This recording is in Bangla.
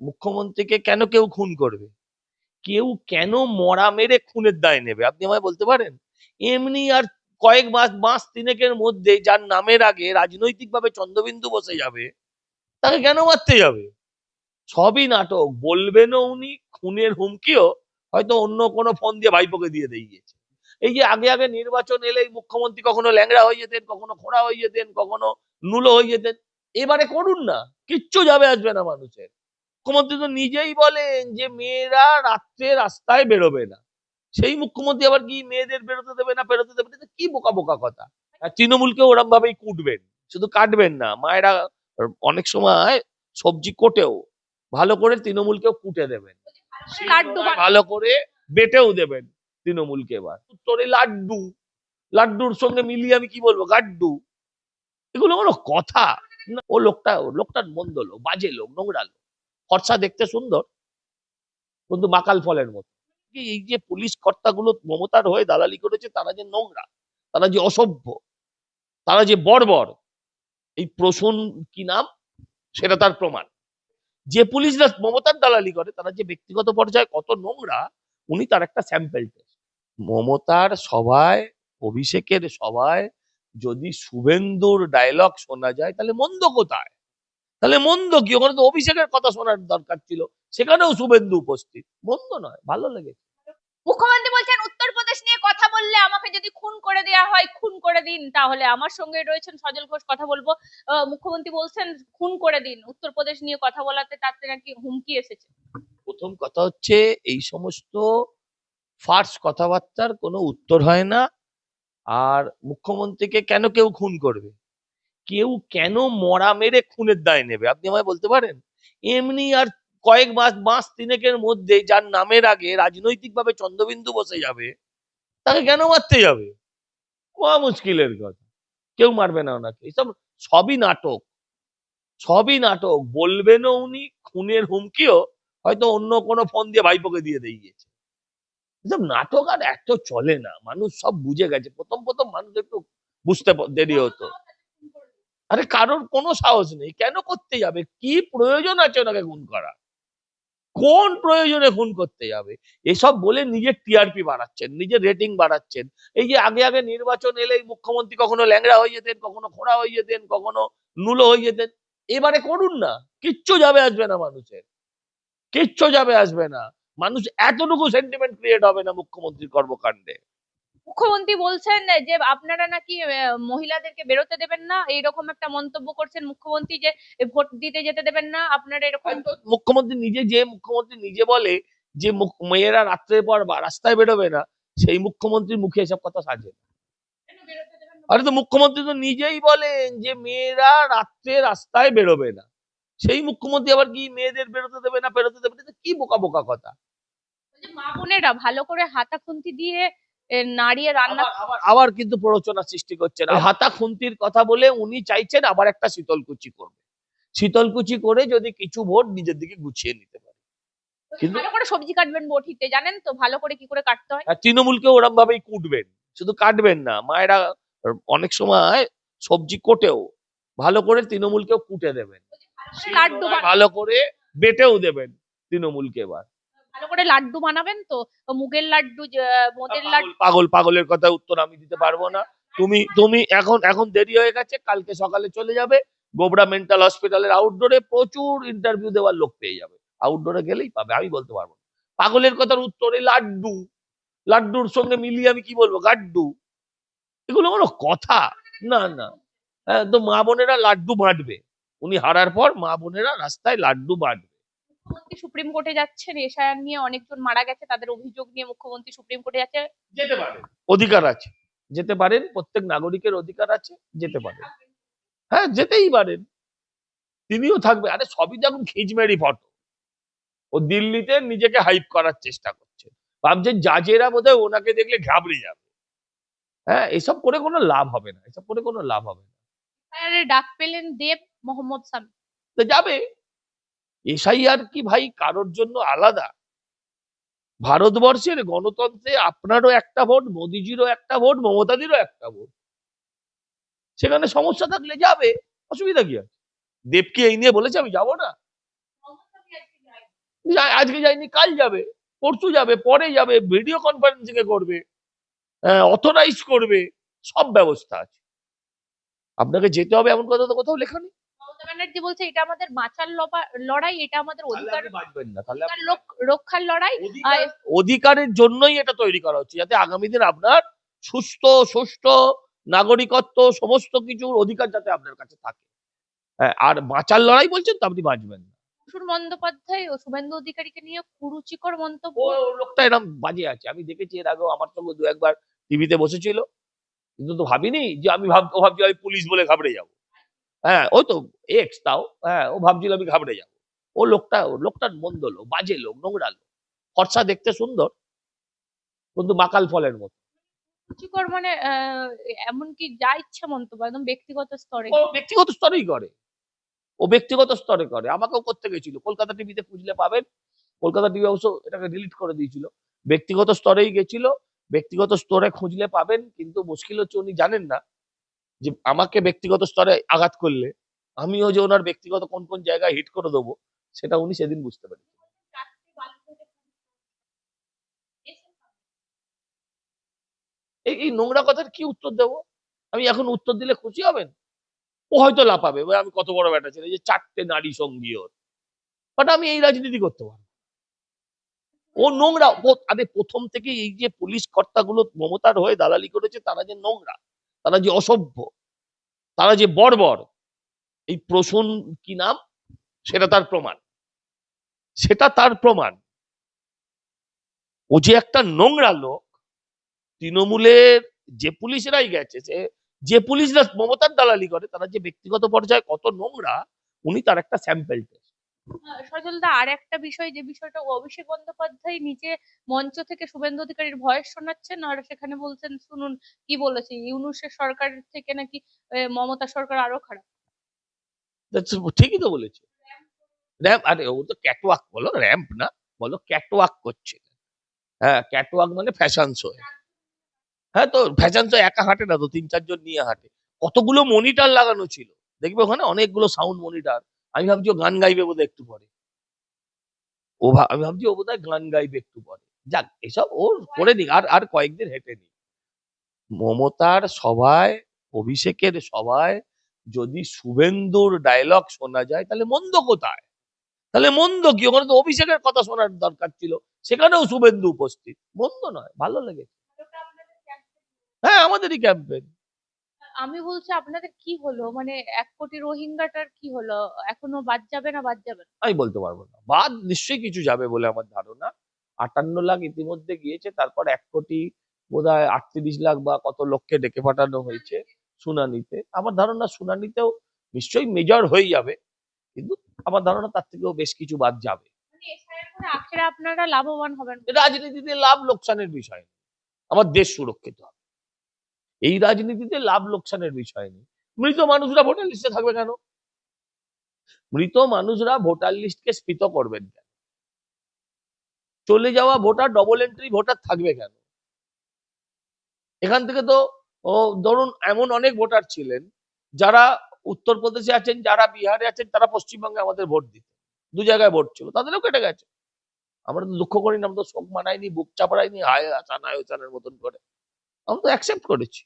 মুখ্যমন্ত্রীকে কেন কেউ খুন করবে? কেউ কেন মরা মেরে খুনের দায় নেবে? আপনি আমায় বলতে পারেন? এমনি আর কয়েক মাস মাস তিনেকের মধ্যে যার নামের আগে রাজনৈতিকভাবে চন্দ্রবিন্দু বসে যাবে, তাকে কেন মারতে যাবে? সবই নাটক, বলবেনও উনি, খুনের হুমকিও হয়তো অন্য কোনো ফোন দিয়ে ভাইপোকে দিয়ে দিয়েছে এই যে আগে আগে নির্বাচন এলেই মুখ্যমন্ত্রী কখনো ল্যাংড়া হয়ে যেতেন, কখনো খোড়া হয়ে যেতেন, কখনো নুলো হয়ে যেতেন, এবারে করুন না, কিচ্ছু যাবে আসবে না মানুষের। মুখ্যমন্ত্রী তো নিজেই বলেন যে মেয়েরা রাত্রে রাস্তায় বেরোবে না। সেই মুখ্যমন্ত্রী আবার কি মেয়েদের বেরোতে দেবে না বেরোতে দেবে না? কি বোকা বোকা কথা? আর তৃণমূলকে ওরম ভাবেই কুটবেন শুধু কাটবেন না। মায়েরা অনেক সময় সবজি কোটেও ভালো করে তৃণমূলকেও কুটে দেবেন। ভালো করে বেটেও দেবেন তৃণমূলকে এবার। উত্তরে লাড্ডু লাড্ডুর সঙ্গে মিলিয়ে আমি কি বলব? গাড্ডু। এগুলো কোনো কথা ও লোকটা লোকটার মন্দ লোক বাজে লোক নোংরা লোক। ফর্সা দেখতে সুন্দর, কিন্তু বাকাল ফলের মতো। এই যে পুলিশ কর্তাগুলো মমতার হয়ে দালালি করেছে, তারা যে নোংরা, তারা যে অসভ্য, তারা যে বর্বর, এই প্রসূন কি নাম? সেটা তার প্রমাণ। যে পুলিশরা মমতার দালালি করে, তারা যে ব্যক্তিগত পর্যায়ে কত নোংরা, উনি তার একটা স্যাম্পেল টেস্ট মমতার সভায়, অভিষেকের সভায় যদি শুভেন্দুর ডায়লগ শোনা যায়, তাহলে মন্দ কোথায়? তাহলে মন্দ কি? ওখানে তো অভিষেকের কথা শোনার দরকার ছিল। সেখানেও শুভেন্দু উপস্থিত। মন্দ নয় ভালো লেগেছে। মুখ্যমন্ত্রী বলছেন উত্তরপ্রদেশ নিয়ে কথা বললে আমাকে যদি খুন করে দেওয়া হয় খুন করে দিন। তাহলে আমার সঙ্গে রয়েছেন সজল ঘোষ কথা বলব। মুখ্যমন্ত্রী বলছেন খুন করে দিন। উত্তরপ্রদেশ নিয়ে কথা বলাতে তাতে নাকি হুমকি এসেছে। প্রথম কথা হচ্ছে এই সমস্ত ফার্স কথাবার্তার কোনো উত্তর হয় না। আর মুখ্যমন্ত্রীকে কেন কেউ খুন করবে? কেউ কেন মরা মেরে খুনের দায় নেবে? আপনি আমায় বলতে পারেন? এমনি আর কয়েক মাস মাস তিনেকের মধ্যে যার নামের আগে রাজনৈতিকভাবে চন্দ্রবিন্দু বসে যাবে, তাকে কেন মারতে যাবে? কোয়া মুশকিলের কথা। কেউ মারবে না ওনাকে। এসব সবই নাটক। সবই নাটক। বলবেনও উনি, খুনের হুমকিও হয়তো অন্য কোনো ফোন দিয়ে ভাইপোকে দিয়ে দিয়েছে এসব নাটক আর এত চলে না। মানুষ সব বুঝে গেছে। প্রথম প্রথম মানুষ একটু বুঝতে দেরি হতো। আরে কারোর কোনো সাহস নেই। কেন করতে যাবে? কি প্রয়োজন আছে ওনাকে খুন করা কোন প্রয়োজনে খুন করতে যাবে? এসব বলে নিজের টিআরপি বাড়াচ্ছেন, নিজের রেটিং বাড়াচ্ছেন। এই যে আগে আগে নির্বাচন এলেই মুখ্যমন্ত্রী কখনো ল্যাংড়া হয়ে যেতেন, কখনো খোড়া হয়ে যেতেন, কখনো নুলো হয়ে যেতেন। এবারে করুন না। কিচ্ছু যাবে আসবে না মানুষের। কিচ্ছু যাবে আসবে না। মানুষ এতটুকু সেন্টিমেন্ট ক্রিয়েট হবে না মুখ্যমন্ত্রীর কর্মকাণ্ডে। মুখ্যমন্ত্রী বলছেন যে আপনারা নাকি মহিলাদেরকে বেরোতে দেবেন না। এইরকম একটা মন্তব্য করছেন মুখ্যমন্ত্রী যে ভোট দিতে যেতে দেবেন না। আপনারা এরকম মুখ্যমন্ত্রী নিজে যে মুখ্যমন্ত্রী নিজে বলে যে মেয়েরা রাত্রের পর বা রাস্তায় বেরোবে না সেই মুখ্যমন্ত্রীর মুখে এসব কথা সাজে আরে তো মুখ্যমন্ত্রী তো নিজেই বলেন যে মেয়েরা রাত্রে রাস্তায় বেরোবে না। সেই মুখ্যমন্ত্রী আবার কি মেয়েদের বেরোতে দেবে না বেরোতে দেবে কি বোকা বোকা কথা? মা বোনেরা ভালো করে হাতা খুন্তি দিয়ে নাড়িয়ে রান্না আবার- কিন্তু প্ররোচনা সৃষ্টি করছেন। হাতা খুন্তির কথা বলে উনি চাইছেন আবার একটা শীতলকুচি করবে। শীতলকুচি করে যদি কিছু ভোট নিজের দিকে গুছিয়ে নিতে পারে। কিন্তু- ভালো করে সবজি কাটবেন বটিতে জানেন তো? ভালো করে কি করে কাটতে হয়? আর তৃণমূলকে ওরম ভাবেই কুটবেন। শুধু কাটবেন না মায়েরা অনেক সময় সবজি কোটেও। ভালো করে তৃণমূলকেও কুটে দেবেন। ভালো করে বেটেও দেবেন তৃণমূলকে এবার। ভালো করে লাড্ডু বানাবেন তো? মুগের লাড্ডু মোদের লাড্ডু পাগল পাগল পাগলের কথা উত্তর আমি দিতে পারব না। তুমি তুমি এখন এখন দেরি হয়ে গেছে কালকে সকালে চলে যাবে। গোবরা মেন্টাল হসপিটালের আউটডোরে প্রচুর ইন্টারভিউ দেওয়ার লোক পেয়ে যাবে। আউটডোরে গেলেই পাবে আমি বলতে পারব পাগলের কথার উত্তরে লাড্ডু। লাড্ডুর সঙ্গে মিলিয়ে আমি কি বলব? গাড্ডু। এগুলো কোনো কথা। না না। হ্যাঁ, তো মা বোনেরা লাড্ডু বাঁটবে। উনি হারার পর মা বোনেরা রাস্তায় লাড্ডু বাঁটবে। মুখ্যমন্ত্রী সুপ্রিম কোর্টে যাচ্ছেন এশায়ার নিয়ে অনেকজন মারা গেছে তাদের অভিযোগ নিয়ে মুখ্যমন্ত্রী সুপ্রিম কোর্টে যাচ্ছে। যেতে পারেন অধিকার আছে। যেতে পারেন প্রত্যেক নাগরিকের অধিকার আছে যেতে পারেন। হ্যাঁ যেতেই পারেন। তিনিও থাকবে আরে সবই তো এখন খিচমেরি ফটো। ও দিল্লিতে নিজেকে হাইপ করার চেষ্টা করছে। ভাবছেন জাজেরা বোধহয় ওনাকে দেখলে ঘাবড়ে যাবে। হ্যাঁ এসব করে কোনো লাভ হবে না। এসব করে কোনো লাভ হবে না। ডাক পেলেন দেব মোহাম্মদ সামি। তো যাবে। এসআইআর কি ভাই কারোর জন্য আলাদা? ভারতবর্ষের গণতন্ত্রে আপনারও একটা ভোট, মোদিজিরও একটা ভোট, মমতাদিরও একটা ভোট। সেখানে সমস্যা থাকলে যাবে, অসুবিধা কি আছে দেবকে এই নিয়ে বলেছে, আমি যাব না। আজকে যাইনি, কাল যাবে, পরশু যাবে, পরে যাবে, ভিডিও কনফারেন্সিং এ করবে অথরাইজ করবে, সব ব্যবস্থা আছে। আপনাকে যেতে হবে এমন কথা তো কোথাও লেখা নেই। মমতা ব্যানার্জি বলছে এটা আমাদের বাঁচার লড়াই এটা আমাদের অধিকার রক্ষার লড়াই অধিকারের জন্যই এটা তৈরি করা হচ্ছে যাতে আগামী দিন আপনার সুস্থ সুষ্ঠু নাগরিকত্ব সমস্ত কিছুর অধিকার যাতে আপনার কাছে থাকে। হ্যাঁ, আর বাঁচার লড়াই বলছেন তো আপনি বাঁচবেন না। প্রসূন বন্দ্যোপাধ্যায় ও শুভেন্দু অধিকারীকে নিয়ে কুরুচিকর মন্তব্য। লোকটা এরকম বাজে আছে আমি দেখেছি এর আগেও আমার সঙ্গে দু একবার টিভিতে বসেছিল। কিন্তু তো ভাবিনি যে আমি ভাব ভাবছি আমি পুলিশ বলে ঘাবড়ে যাব। হ্যাঁ ও তো এক্স তাও হ্যাঁ ও ভাবছিল আমি ঘাবড়ে যাব। ও লোকটা ও লোকটা মন্দ লোক বাজে লোক নোংরা লোক। ফর্সা দেখতে সুন্দর কিন্তু মাকাল ফলের মতো। কুরুচিকর মানে এমনকি যা ইচ্ছা মন্তব্য একদম ব্যক্তিগত স্তরে ও ব্যক্তিগত স্তরেই করে। ও ব্যক্তিগত স্তরে করে। আমাকেও করতে গেছিল। কলকাতা টিভিতে খুঁজলে পাবেন। কলকাতা টিভি অবশ্য এটাকে ডিলিট করে দিয়েছিল। ব্যক্তিগত স্তরেই গেছিল। ব্যক্তিগত স্তরে খুঁজলে পাবেন কিন্তু মুশকিল হচ্ছে উনি জানেন না। যে আমাকে ব্যক্তিগত স্তরে আঘাত করলে, আমিও যে ওনার ব্যক্তিগত কোন কোন জায়গায় হিট করে দেবো, সেটা উনি সেদিন বুঝতে পারেন এই নোংরা কথার কি উত্তর দেবো? আমি এখন উত্তর দিলে খুশি হবেন? ও হয়তো "ওই আমি কত বড় ব্যাটা ছেলে, যে চারটে নারী সঙ্গী ওর। বাট আমি এই রাজনীতি করতে পারব। ও নোংরা আরে প্রথম থেকে এই যে পুলিশ কর্তাগুলো, মমতার হয়ে দালালি করেছে, তারা যে নোংরা। তারা যে অসভ্য, তারা যে বর্বর, এই প্রসূন কি নাম? সেটা তার প্রমাণ। সেটা তার প্রমাণ। ও যে একটা নোংরা লোক, তৃণমূলের যে পুলিশরাই গেছে, সে, যে পুলিশরা মমতার দালালি করে, তারা যে ব্যক্তিগত পর্যায়ে কত নোংরা, উনি তার একটা স্যাম্পল সজলদা আর একটা বিষয় যে বিষয়টা অভিষেক বন্দ্যোপাধ্যায় নিজে মঞ্চ থেকে শুভেন্দু অধিকারীর ভয়েস শোনাচ্ছেন আর সেখানে বলছেন, শুনুন, কি বলেছে? ইউনুসের সরকার থেকে নাকি মমতা সরকার আরও খারাপ? ঠিকই তো বলেছে। র্যাম্প, আরে, ও তো ক্যাটওয়াক বলো, র্যাম্প না, বলো ক্যাটওয়াক করছে। হ্যাঁ ক্যাটওয়াক মানে ফ্যাশন শো হ্যাঁ তো ফ্যাশন শো একা হাঁটে না তো, তিন চারজন নিয়ে হাঁটে। কতগুলো মনিটর লাগানো ছিল। দেখবে ওখানে অনেকগুলো সাউন্ড মনিটর আমি ভাবছি ও গান গাইবে বোধহয় একটু পরে। ও আমি ভাবছি ও বোধহয় গান গাইবে একটু পরে। যাক, এসব ও করে নিক আর আর কয়েকদিন হেঁটে নিক। মমতার সভায়, অভিষেকের সভায় যদি শুভেন্দুর ডায়লগ শোনা যায়, তাহলে মন্দ কোথায়? তাহলে মন্দ কি? ওখানে তো অভিষেকের কথা শোনার দরকার ছিল। সেখানেও শুভেন্দু উপস্থিত। মন্দ নয়, ভালো লেগেছে। হ্যাঁ আমাদেরই ক্যাম্পেন আমি বলছি আপনাদের কি হলো? মানে এক কোটি রোহিঙ্গাটার কি হলো? এখনও বাদ যাবে না বাদ যাবে না? আমি বলতে পারব না। বাদ নিশ্চয়ই কিছু যাবে বলে আমার ধারণা। আটান্ন লাখ ইতিমধ্যে গিয়েছে তারপর এক কোটি বোধহয় আটত্রিশ লাখ বা কত লক্ষে ডেকে পাঠানো হয়েছে শুনানিতে। আমার ধারণা শুনানিতেও নিশ্চয়ই মেজর হয়ে যাবে কিন্তু আমার ধারণা তার থেকেও বেশ কিছু বাদ যাবে। মানে এসআইআর আপনারা লাভবান হবেন। রাজনীতিতে লাভ লোকসানের বিষয় আমার দেশ সুরক্ষিত হবে। এই রাজনীতিতে লাভ লোকসানের বিষয় নেই। মৃত মানুষরা ভোটার লিস্টে থাকবে কেন? মৃত মানুষরা ভোটার লিস্টকে স্ফীত করবেন কেন? চলে যাওয়া ভোটার ডবল এন্ট্রি ভোটার থাকবে কেন? এখান থেকে তো ধরুন এমন অনেক ভোটার ছিলেন যারা উত্তরপ্রদেশে আছেন, যারা বিহারে আছেন, তারা পশ্চিমবঙ্গে আমাদের ভোট দিত দু জায়গায় ভোট ছিল, তাদেরও কেটে গেছে। আমরা তো দুঃখ করিনি আমরা তো শোক মানাইনি, বুক চাপড়াইনি, হায় হাসান হাসানের মতন করে। আমরা তো অ্যাকসেপ্ট করেছি।